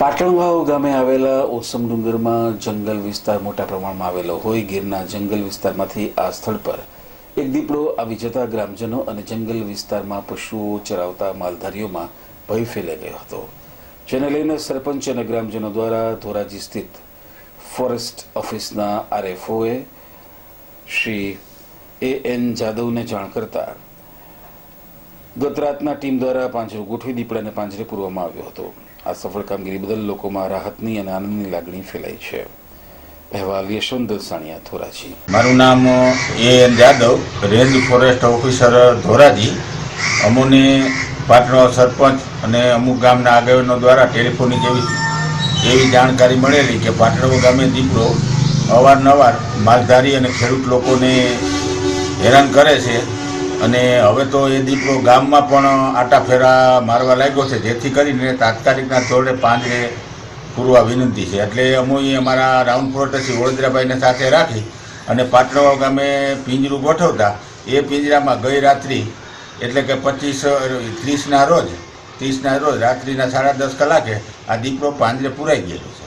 પાટણવાવ ગામે આવેલા ઓસમ ડુંગરમાં જંગલ વિસ્તાર મોટા પ્રમાણમાં આવેલો હોય ગીરના જંગલ વિસ્તારમાંથી આ સ્થળ પર એક દીપડો આવી જતા ગ્રામજનો અને જંગલ વિસ્તારમાં પશુઓ ચરાવતા માલધારીઓમાં ભય ફેલાઈ ગયો હતો. જેને લઈને સરપંચ અને ગ્રામજનો દ્વારા ધોરાજી સ્થિત ફોરેસ્ટ ઓફિસના આરએફઓએ શ્રી એ એન જાદવને જાણ કરતા ગત રાતના ટીમ દ્વારા પાંજરો ગોઠવી દીપડાને પાંજરે પૂરવામાં આવ્યો હતો. આ સફળ કામગીરી બદલ લોકોમાં રાહતની અને આનંદની લાગણી ફેલાઈ છે. અહેવાલ યશવંત સાણિયા થોરાજી. મારું નામ A N Jadav, range forest officer Dhoraji. અમોને પાટણો સરપંચ અને અમુક ગામના આગેવાનો દ્વારા ટેલિફોનિક એવી એવી જાણકારી મળેલી કે પાટણો ગામે દીપડો અવારનવાર માલધારી અને ખેડૂત લોકોને હેરાન કરે છે. અને હવે તો એ દીપડો ગામમાં પણ આટા ફેરા મારવા લાગ્યો છે, જેથી કરીને તાત્કાલિકના ધોરણે પાંજરે પૂરવા વિનંતી છે. એટલે અમે અમારા રાઉન્ડ ફ્લોટસી વડોદરાભાઈને સાથે રાખી અને પાટણવાવ ગામે પિંજરું ગોઠવતા એ પિંજરામાં ગઈ રાત્રિ, એટલે કે પચીસ, ત્રીસના રોજ ત્રીસના રોજ રાત્રિના સાડા દસ કલાકે આ દીપડો પાંજરે પુરાઈ ગયેલો છે.